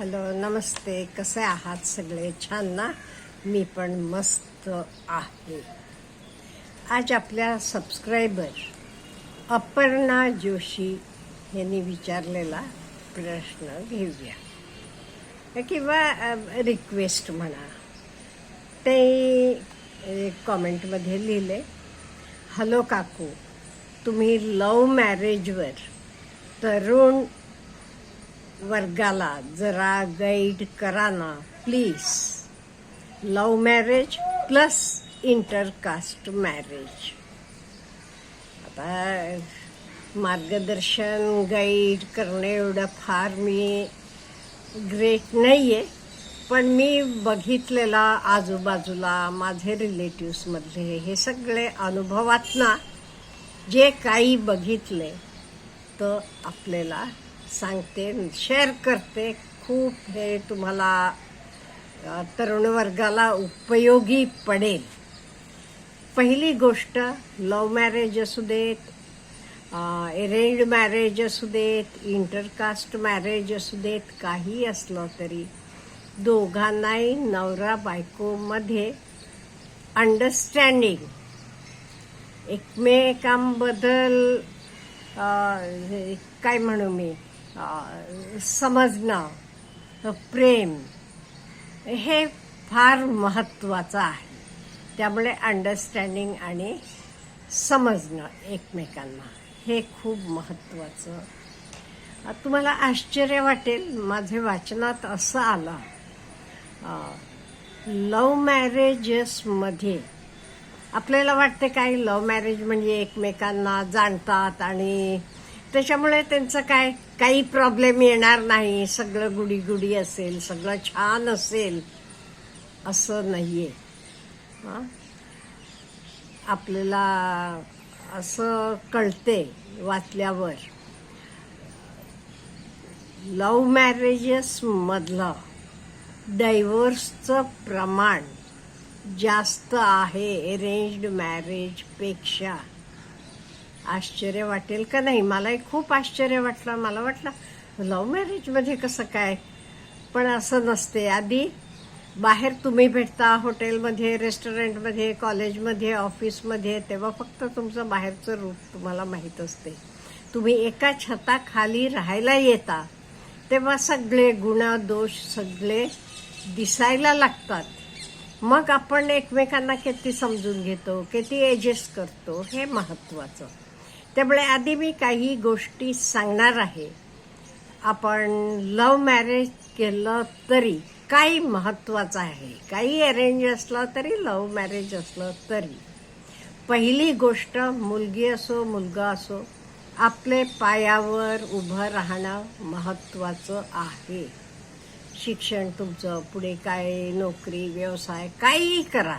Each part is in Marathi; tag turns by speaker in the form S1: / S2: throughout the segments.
S1: हॅलो नमस्ते. कसे आहात सगळे? छान ना? मी पण मस्त आहे. आज आपल्या सबस्क्रायबर अपर्णा जोशी यांनी विचारलेला प्रश्न घेऊया. किंवा रिक्वेस्ट म्हणा. ते कॉमेंटमध्ये लिहिले. हॅलो काकू. तुम्ही लव मॅरेजवर तरुण वर्गाला जरा गाईड करा ना please love marriage plus intercaste marriage आता मार्गदर्शन गाईड करणे एवढं फार मी ग्रेट नाही आहे पण मी बघितलेला आजूबाजूला माझे रिलेटिव्समधले हे सगळे अनुभवातना जे काही बघितले तर आपल्याला सांगते शेअर करते. खूप हे तुम्हाला तरुण वर्गाला उपयोगी पडेल. पहिली गोष्ट लव मॅरेज असू देत अरेंज मॅरेज असू देत इंटरकास्ट मॅरेज असू देत काही असलं तरी दोघांनाही नवरा बायकोमध्ये अंडरस्टँडिंग एकमेकांबद्दल हे काय म्हणू मी? समजणं प्रेम हे फार महत्त्वाचं आहे. त्यामुळे अंडरस्टँडिंग आणि समजणं एकमेकांना हे खूप महत्त्वाचं. तुम्हाला आश्चर्य वाटेल माझे वाचनात असं आलं लव मॅरेजेसमध्ये आपल्याला वाटते काय लव मॅरेज म्हणजे एकमेकांना जाणतात आणि त्याच्यामुळे त्यांचं काय काही प्रॉब्लेम येणार नाही. सगळं गुडी गुडी असेल सगळं छान असेल असं नाहीये. हं? आपल्याला असं कळते वाचल्यावर. लव मॅरेजेसमधलं डायव्होर्सचं प्रमाण जास्त आहे अरेंज्ड मॅरेजपेक्षा आश्चर्य वाटेल का नाही? मलाही खूप आश्चर्य वाटलं. मला वाटलं लव्ह मॅरेजमध्ये कसं काय? पण असं नसते. आधी बाहेर तुम्ही भेटता हॉटेलमध्ये रेस्टॉरंटमध्ये कॉलेजमध्ये ऑफिसमध्ये तेव्हा फक्त तुमचं बाहेरचं रूप तुम्हाला माहीत असते. तुम्ही एका छताखाली राहायला येता तेव्हा सगळे गुण दोष सगळे दिसायला लागतात. मग आपण एकमेकांना किती समजून घेतो किती ॲडजस्ट करतो हे महत्त्वाचं. त्यामुळे आधी मी काही गोष्टी सांगणार आहे. आपण लव मॅरेज केलं तरी काही महत्त्वाचं आहे. काही अरेंज असलं तरी लव मॅरेज असलं तरी. पहिली गोष्ट मुलगी असो मुलगा असो आपले पायावर उभं राहणं महत्त्वाचं आहे. शिक्षण तुमचं पुढे काय नोकरी व्यवसाय काहीही करा.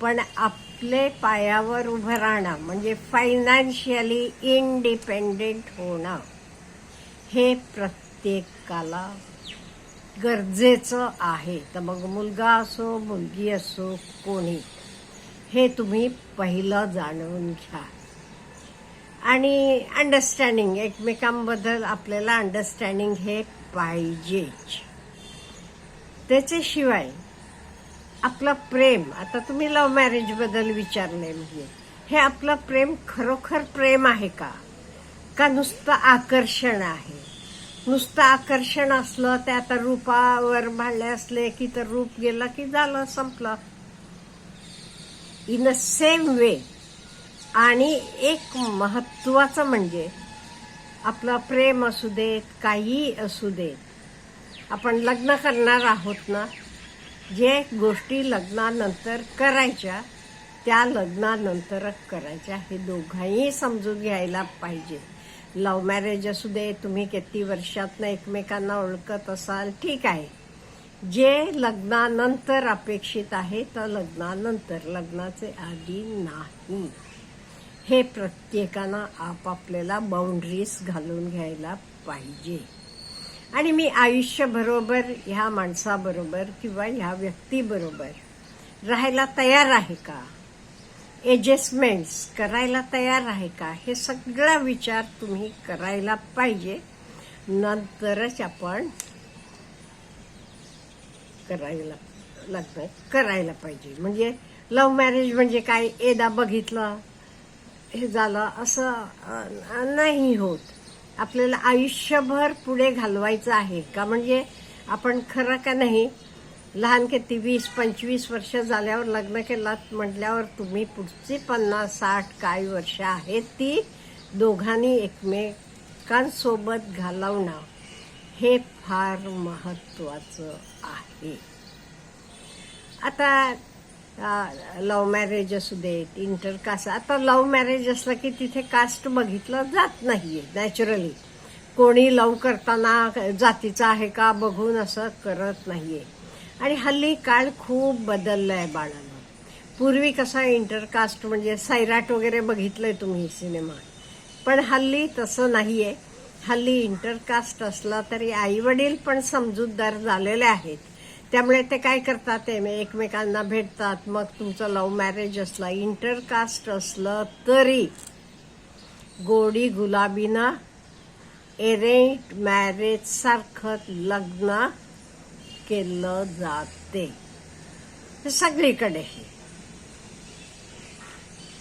S1: पण आप आपले पायावर उभं राहणं म्हणजे फायनान्शियली इंडिपेंडेंट होणं हे प्रत्येकाला गरजेचं आहे. तर मग मुलगा असो मुलगी असो कोणी हे तुम्ही पहिलं जाणून घ्या. आणि अंडरस्टँडिंग एकमेकांबद्दल आपल्याला अंडरस्टँडिंग हे पाहिजेच. त्याच्याशिवाय आपलं प्रेम आता तुम्ही लव्ह मॅरेजबद्दल विचारले म्हणजे हे आपलं प्रेम खरोखर प्रेम आहे का? का नुसतं आकर्षण आहे? नुसतं आकर्षण असलं ते आता रूपावर भांडले असले की तर रूप गेलं की झालं संपलं. इन अ सेम वे आणि एक महत्वाचं म्हणजे आपलं प्रेम असू देत काही असू देत आपण लग्न करणार आहोत ना जे गोष्टी लग्नानंतर करायच्या त्या लग्नानंतरच करायच्या हे दोघांही समजून घ्यायला पाहिजे. लव्ह मॅरेज असू दे तुम्ही किती वर्षातनं एकमेकांना ओळखत असाल ठीक आहे. जे लग्नानंतर अपेक्षित आहे तर लग्नानंतर लग्नाचे आधी नाही. हे प्रत्येकानं आपापल्याला बाउंड्रीज घालून घ्यायला पाहिजे. आणि मी आयुष्यबरोबर ह्या माणसाबरोबर किंवा ह्या व्यक्तीबरोबर राहायला तयार आहे का? एडजस्टमेंट्स करायला तयार आहे का? हे सगळा विचार तुम्ही करायला पाहिजे. नंतरच आपण करायला लग्न करायला पाहिजे. म्हणजे लव्ह मॅरेज म्हणजे काय? एदा बघितलं हे झालं असं नाही होत. आपल्याला आयुष्यभर पुढे घालवायचं आहे का? म्हणजे आपण खरं का नाही? लहान किती? वीस पंचवीस वर्ष झाल्यावर लग्न केलात म्हटल्यावर तुम्ही पुढची पन्नास साठ काही वर्ष आहेत ती दोघांनी एकमेकांसोबत घालवणं हे फार महत्वाचं आहे. आता लव्ह मॅरेज असू देत इंटर कास्ट आता लव्ह मॅरेज असलं की तिथे कास्ट बघितलं जात नाहीये नॅचरली कोणी लव करताना जातीचा आहे का बघून असं करत नाहीये. आणि हल्ली काळ खूप बदललं आहे बाळांनो पूर्वी कसा इंटरकास्ट म्हणजे सैराट वगैरे बघितलंय तुम्ही सिनेमा. पण हल्ली तसं नाहीये. हल्ली इंटरकास्ट असला तरी आई वडील पण समजूतदार झालेले आहेत. त्यामुळे ते काय करतात ते एकमेकांना भेटतात. मग तुमचं लव्ह मॅरेज असलं इंटरकास्ट असलं तरी गोडी गुलाबीनं एरेंज मॅरेज सारखं लग्न केलं जाते. सगळीकडे.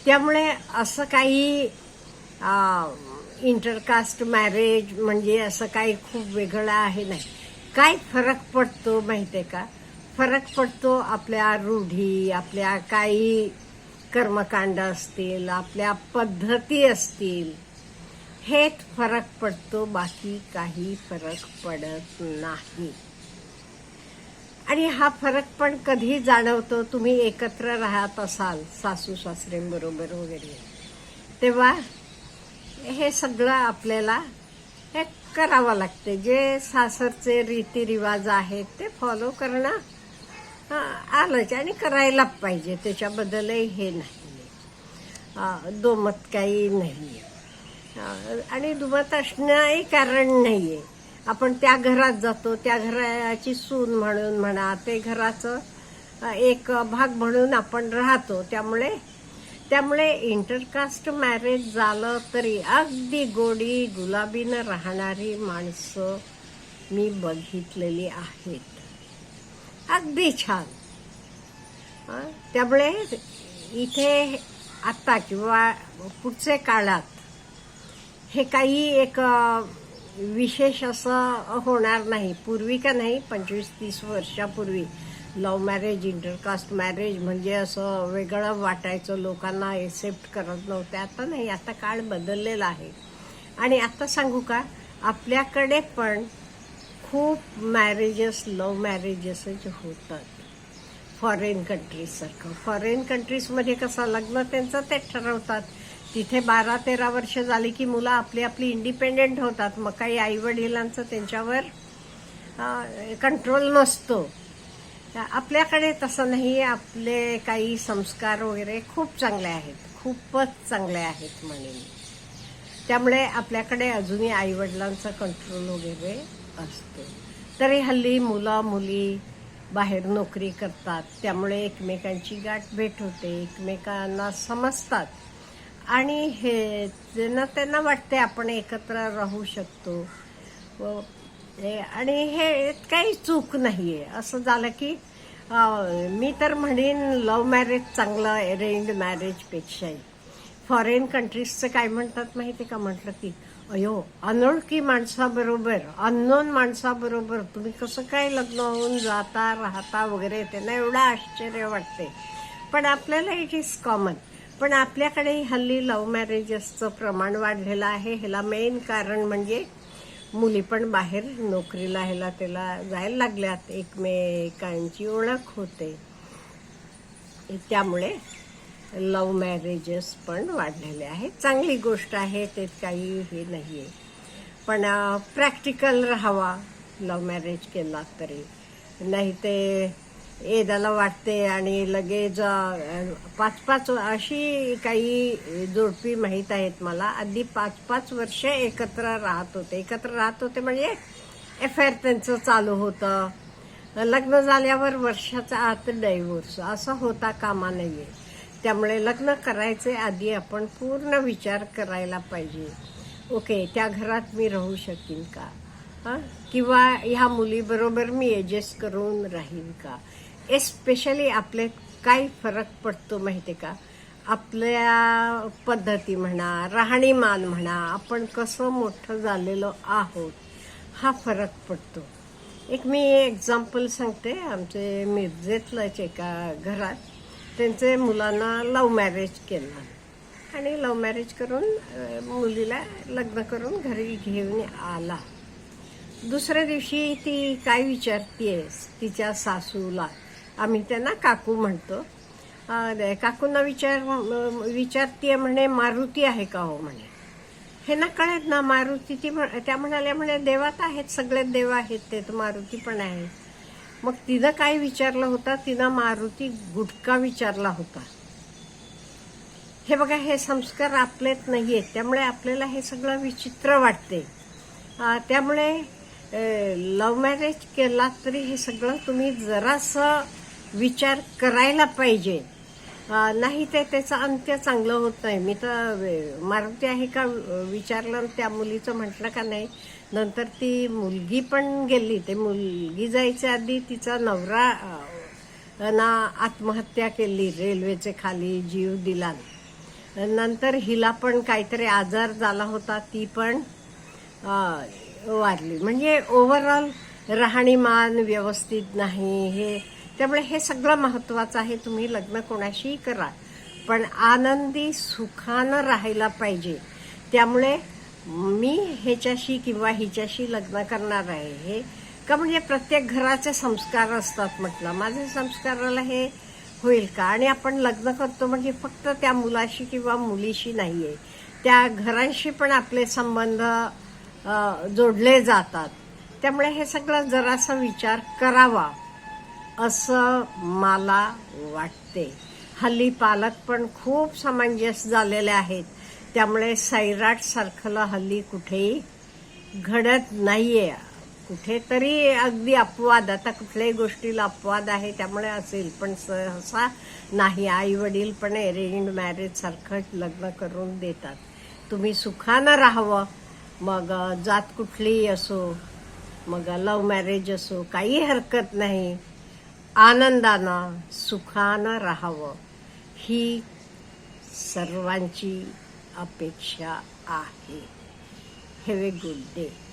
S1: त्यामुळे असं काही इंटरकास्ट मॅरेज म्हणजे असं काही खूप वेगळं आहे नाही. काय फरक पडतो माहितीये का? फरक पडतो आपल्या रूढी आपल्या काही कर्मकांड असतील आपल्या पद्धती असतील. हेच फरक पडतो बाकी काही फरक पडत नाही. आणि हा फरक पण कधी जाणवतो? तुम्ही एकत्र राहत असाल सासू सासरेंबरोबर वगैरे. तेव्हा हे सगळं आपल्याला हे करावं लागते. जे सासरचे रीतिरिवाज आहेत ते फॉलो करणं आलंच आणि करायला पाहिजे. त्याच्याबद्दलही हे नाही. दोमत काही नाही आणि दुमत असणंही कारण नाही आहे आपण त्या घरात जातो त्या घराची सून म्हणून म्हणा ते घराचं एक भाग म्हणून आपण राहतो. त्यामुळे त्यामुळे इंटरकास्ट मॅरेज झालं तरी अगदी गोडी गुलाबीनं राहणारी माणसं मी बघितलेली आहेत. अगदी छान. त्यामुळे इथे आत्ता किंवा पुढचे काळात हे काही एक विशेष असं होणार नाही. पूर्वी का नाही पंचवीस तीस वर्षापूर्वी लव्ह मॅरेज इंटरकास्ट मॅरेज म्हणजे असं वेगळं वाटायचं. लोकांना एक्सेप्ट करत नव्हते. आता नाही आता काळ बदललेला आहे. आणि आता सांगू का आपल्याकडे पण खूप मॅरेजेस लव्ह मॅरेजेसच होतात. फॉरेन कंट्रीजसारखं फॉरेन कंट्रीजमध्ये कसं लग्न त्यांचं ते ठरवतात. तिथे बारा तेरा वर्ष झाली की मुलं आपली आपली इंडिपेंडेंट होतात. मग काही आईवडिलांचं त्यांच्यावर कंट्रोल नसतो. आपल्याकडे तसं नाही आपले काही संस्कार वगैरे खूप चांगले आहेत. खूपच चांगले आहेत म्हणेन. त्यामुळे आपल्याकडे अजूनही आईवडिलांचा कंट्रोल वगैरे असतो. तरी हल्ली मुलं मुली बाहेर नोकरी करतात त्यामुळे एकमेकांची गाठ भेट होते एकमेकांना समजतात. आणि हे त्यांना त्यांना वाटते आपण एकत्र राहू शकतो. व हे- आणि हे काही चूक नाही आहे असं झालं की मी तर म्हणेन लव्ह मॅरेज चांगलं अरेंज मॅरेजपेक्षाही फॉरेन कंट्रीजचं काय म्हणतात माहिती का? म्हटलं की अयो अनोळखी माणसाबरोबर अननोन माणसाबरोबर तुम्ही कसं काय लग्न होऊन जाता राहता वगैरे त्यांना एवढं आश्चर्य वाटते. पण आपल्याला इट इज कॉमन पण आपल्याकडे हल्ली लव्ह मॅरेजेसचं प्रमाण वाढलेलं आहे. ह्याला मेन कारण म्हणजे मुली पण बाहेर नोकरीला ह्याला त्याला जायला लागल्यात. एकमेकांची ओळख होते. त्यामुळे लव मॅरेजेस पण वाढलेले आहेत. चांगली गोष्ट आहे ते काही हे नाही आहे पण प्रॅक्टिकल राहावा. लव मॅरेज केला तरी. नाही ते एदाला वाटते आणि लगेच पाच पाच अशी काही जोडपी माहीत आहेत मला. आधी पाच पाच वर्ष एकत्र राहत होते. एकत्र राहत होते म्हणजे अफेअर त्यांचं चालू होतं. लग्न झाल्यावर वर्षाचा आत डायव्होर्स असं होता कामा नाहीये त्यामुळे लग्न करायचे आधी आपण पूर्ण विचार करायला पाहिजे. ओके त्या घरात मी राहू शकेन का? किंवा ह्या मुलीबरोबर मी ॲडजस्ट करून राहीन का? एस्पेशली आपले काय फरक पडतो माहिती का? आपल्या पद्धती म्हणा राहणीमान म्हणा आपण कसं मोठं झालेलो आहोत हा फरक पडतो. एक मी एक्झाम्पल सांगते. आमचे मिरजेतलंच एका घरात त्यांचे मुलांना लव्ह मॅरेज केलं. आणि लव्ह मॅरेज करून मुलीला लग्न करून घरी घेऊन आला. दुसऱ्या दिवशी ती काय विचारतीयस तिच्या सासूला. आम्ही त्यांना काकू म्हणतो. काकूंना विचार विचारतीये म्हणे मारुती आहे का हो म्हणे. हे ना कळत ना मारुती ती म्हण- त्या म्हणाल्या म्हणे देवात आहेत सगळे देव आहेत ते तर मारुती पण आहे. मग तिनं काय विचारलं होतं? तिनं मारुती गुटका विचारला होता. हे बघा हे संस्कार आपलेच नाही आहेत त्यामुळे आपल्याला हे सगळं विचित्र वाटते त्यामुळे लव्ह मॅरेज केला तरी हे सगळं तुम्ही जरासं विचार करायला पाहिजे. नाही ते त्याचं अंत्य चांगलं होत नाही. मी तर मारुती आहे का विचारलं त्या मुलीचं म्हटलं का नाही. नंतर ती मुलगी पण गेली. ते मुलगी जायच्या आधी तिचा नवरा ना आत्महत्या केली रेल्वेचे खाली जीव दिला. नंतर हिला पण काहीतरी आजार झाला होता. ती पण वारली. म्हणजे ओव्हरऑल राहणीमान व्यवस्थित नाही. हे त्यामुळे हे सगळं महत्वाचं आहे. तुम्ही लग्न कोणाशीही करा. पण आनंदी सुखानं राहायला पाहिजे. त्यामुळे मी ह्याच्याशी किंवा हिच्याशी लग्न करणार आहे हे. का म्हणजे प्रत्येक घराचे संस्कार असतात म्हटलं. माझ्या संस्काराला हे होईल का? आणि आपण लग्न करतो म्हणजे फक्त त्या मुलाशी किंवा मुलीशी नाही आहे त्या घरांशी पण आपले संबंध जोडले जातात. त्यामुळे हे सगळं जरासा विचार करावा. असं मला वाटते. हल्ली पालक पण खूप समंजस झालेले आहेत. त्यामुळे सैराट सारखं हल्ली कुठेही घडत नाहीये. कुठेतरी अगदी अपवाद आता कुठल्याही गोष्टीला अपवाद आहे त्यामुळे असेल पण सहसा नाही. आई वडील पण अरेंज मॅरेज सारखं लग्न करून देतात. तुम्ही सुखानं राहावं. मग जात कुठलीही असो मग लव्ह मॅरेज असो काही हरकत नाही. आनंदानं सुखानं राहावं ही सर्वांची अपेक्षा आहे. Have a good day